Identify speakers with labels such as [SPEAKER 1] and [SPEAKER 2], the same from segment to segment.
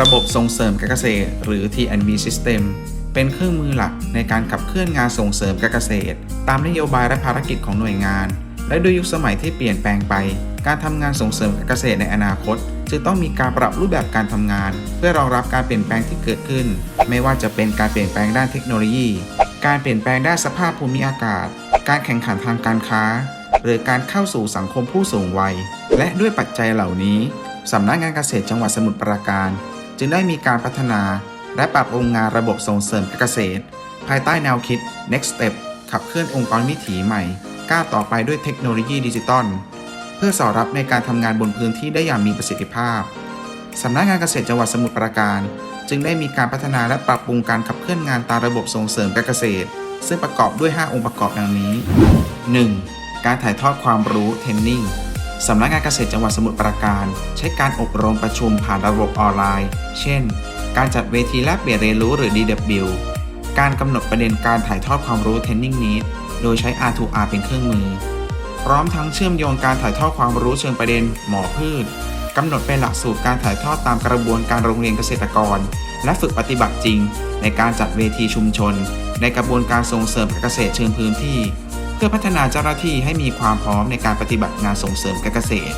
[SPEAKER 1] ระบบส่งเสริมการเกษตร หรือ T&V System เป็นเครื่องมือหลักในการขับเคลื่อนงานส่งเสริมการเกษตร ตามนโยบายและภารกิจของหน่วยงาน และด้วยยุคสมัยที่เปลี่ยนแปลงไป การทำงานส่งเสริมการเกษตรในอนาคตจึงต้องมีการปรับรูปแบบการทำงาน เพื่อรองรับการเปลี่ยนแปลงที่เกิดขึ้น ไม่ว่าจะเป็นการเปลี่ยนแปลงด้านเทคโนโลยี การเปลี่ยนแปลงด้านสภาพภูมิอากาศ การแข่งขันทางการค้า หรือการเข้าสู่สังคมผู้สูงวัย และด้วยปัจจัยเหล่านี้สำนักงานเกษตรจังหวัดสมุทรปราการ จึงได้มีการพัฒนา และปรับปรุงงานระบบส่งเสริมเกษตร ภายใต้แนวคิด Next Step ขับเคลื่อนองค์กรวิถีใหม่ก้าวต่อไปด้วยเทคโนโลยีดิจิตอลเพื่อสอดรับในการทำงานบนพื้นที่ได้อย่างมีประสิทธิภาพสำนักงานเกษตรจังหวัดสมุทรปราการ จึงได้มีการพัฒนาและปรับปรุงการขับเคลื่อนงานตามระบบส่งเสริมการเกษตร ซึ่งประกอบด้วย 5 องค์ประกอบดังนี้ 1. การถ่ายทอดความรู้เทรนนิ่ง สำนักงานเกษตรจังหวัดสมุทรปราการ ใช้การอบรมประชุมผ่านระบบออนไลน์ เช่น การจัดเวทีแลกเปลี่ยนเรียนรู้หรือ DW การกำหนดประเด็นการถ่ายทอดความรู้ Training Need โดยใช้ R2R เป็นเครื่องมือ พร้อมทั้งเชื่อมโยงการถ่ายทอดความรู้เชิงประเด็นหมอพืชกำหนดเป็นหลักสูตรการถ่ายทอดตามกระบวนการโรงเรียนเกษตรกร และฝึกปฏิบัติจริง ในการจัดเวทีชุมชน ในกระบวนการส่งเสริมการเกษตรเชิงพื้นที่ เพื่อพัฒนาเจ้าหน้าที่ให้มีความพร้อมในการปฏิบัติงานส่งเสริมการเกษตร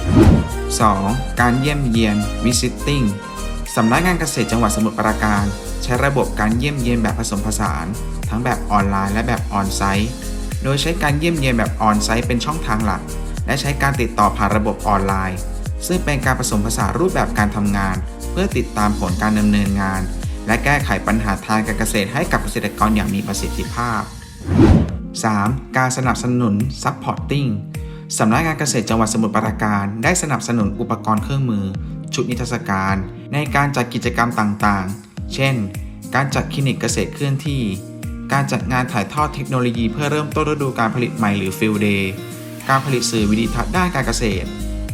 [SPEAKER 1] 2. การเยี่ยมเยียน visiting สำนักงานเกษตรจังหวัดสมุทรปราการ ใช้ระบบการเยี่ยมเยียนแบบผสมผสาน ทั้งแบบออนไลน์และแบบออนไซต์ โดยใช้การเยี่ยมเยียนแบบออนไซต์เป็นช่องทางหลัก และใช้การติดต่อผ่านระบบออนไลน์ ซึ่งเป็นการผสมผสานรูปแบบการทำงาน เพื่อติดตามผลการดำเนินงาน และแก้ไขปัญหาทางการเกษตรให้กับเกษตรกรอย่างมีประสิทธิภาพ 3. การสนับสนุน supporting สำนักงานเกษตรจังหวัดสมุทรปราการ ได้สนับสนุนอุปกรณ์เครื่องมือ ชุดนิทรรศการ ในการจัดกิจกรรมต่างๆ เช่น การจัดคลินิกเกษตรเคลื่อนที่ การจัดงานถ่ายทอดเทคโนโลยีเพื่อเริ่มต้นฤดูการผลิตใหม่หรือ Field Day การผลิตสื่อวิดีทัศน์ด้านการเกษตร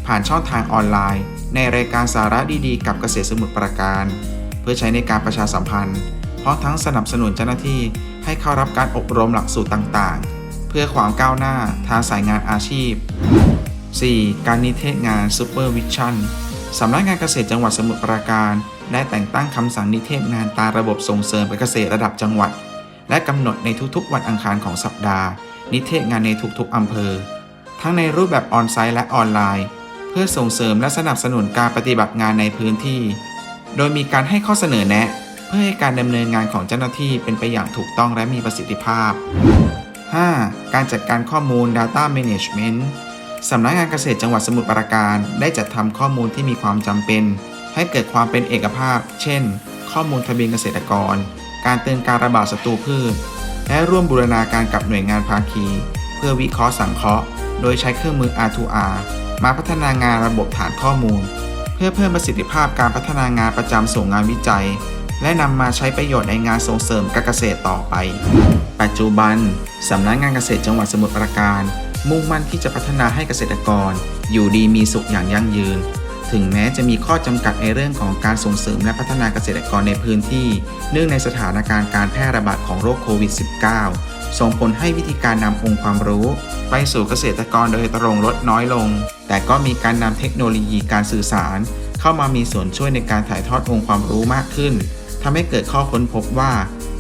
[SPEAKER 1] ผ่านช่องทางออนไลน์ ในรายการสาระดีๆ กับเกษตรสมุทรปราการ เพื่อใช้ในการประชาสัมพันธ์ ร้อมทั้งสนับสนุนเจ้าหน้าที่ให้เข้ารับการอบรมหลักสูตรต่างๆ เพื่อความก้าวหน้าทางสายงานอาชีพ 4. การนิเทศงาน Supervision สำนักงานเกษตรจังหวัดสมุทรปราการได้แต่งตั้งคำสั่งนิเทศงานตามระบบส่งเสริมเกษตรระดับจังหวัด และกำหนดในทุกๆ วันอังคารของสัปดาห์ นิเทศงานในทุกๆอำเภอ ทั้งในรูปแบบออนไซต์และออนไลน์ เพื่อส่งเสริมและสนับสนุนการปฏิบัติงานในพื้นที่ โดยมีการให้ข้อเสนอแนะ เพื่อให้การดำเนินงานของเจ้าหน้าที่เป็นไปอย่างถูกต้องและมีประสิทธิภาพ 5. การจัดการข้อมูล Data Management สำนักงานเกษตรจังหวัดสมุทรปราการได้จัดทำข้อมูลที่มีความจำเป็น ให้เกิดความเป็นเอกภาพ เช่น ข้อมูลทะเบียนเกษตรกร การเตือนการระบาดศัตรูพืช และร่วมบูรณาการกับหน่วยงานภาคี เพื่อวิเคราะห์สังเคราะห์ โดยใช้เครื่องมือ R2R มาพัฒนางานระบบฐานข้อมูล เพื่อเพิ่มประสิทธิภาพการพัฒนางานประจำสู่งานวิจัย และนำมาใช้ประโยชน์ในงานส่งเสริมการเกษตรต่อไป ปัจจุบันสำนักงานเกษตรจังหวัดสมุทรปราการ มุ่งมั่นที่จะพัฒนาให้เกษตรกร อยู่ดีมีสุขอย่างยั่งยืน ถึงแม้จะมีข้อจำกัดในเรื่องของการส่งเสริมและพัฒนาเกษตรกรในพื้นที่ เนื่องในสถานการณ์การแพร่ระบาดของโรคโควิด -19 ส่งผลให้วิธีการนำองค์ความรู้ ไปสู่เกษตรกรโดยตรงลดน้อยลง แต่ก็มีการนำเทคโนโลยีการสื่อสาร เข้ามามีส่วนช่วยในการถ่ายทอดองค์ความรู้มากขึ้น ทำให้เกิดข้อค้นพบว่า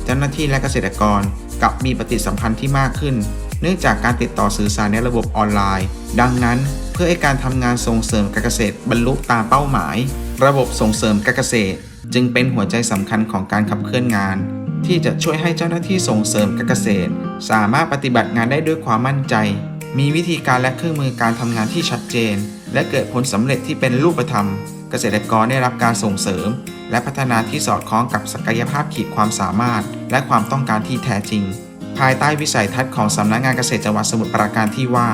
[SPEAKER 1] เจ้าหน้าที่และเกษตรกรกลับมีปฏิสัมพันธ์ที่มากขึ้น เนื่องจากการติดต่อสื่อสารในระบบออนไลน์ ดังนั้นเพื่อให้การทำงานส่งเสริมการเกษตรบรรลุตามเป้าหมาย ระบบส่งเสริมการเกษตร จึงเป็นหัวใจสำคัญของการขับเคลื่อนงาน ที่จะช่วยให้เจ้าหน้าที่ส่งเสริมการเกษตร สามารถปฏิบัติงานได้ด้วยความมั่นใจ มีวิธีการและเครื่องมือการทำงานที่ชัดเจน และเกิดผลสำเร็จที่เป็นรูปธรรม เกษตรกรได้รับการส่งเสริม และพัฒนาที่สอดคล้องกับศักยภาพขีดความสามารถ และความต้องการที่แท้จริง ภายใต้วิสัยทัศน์ของสำนักงานเกษตรจังหวัดสมุทรปราการที่ว่า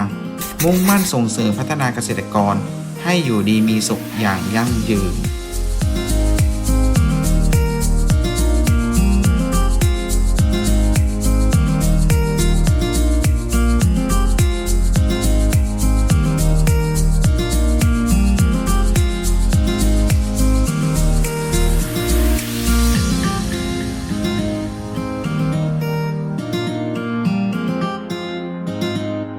[SPEAKER 1] มุ่งมั่นส่งเสริมพัฒนาเกษตรกร ให้อยู่ดีมีสุขอย่างยั่งยืน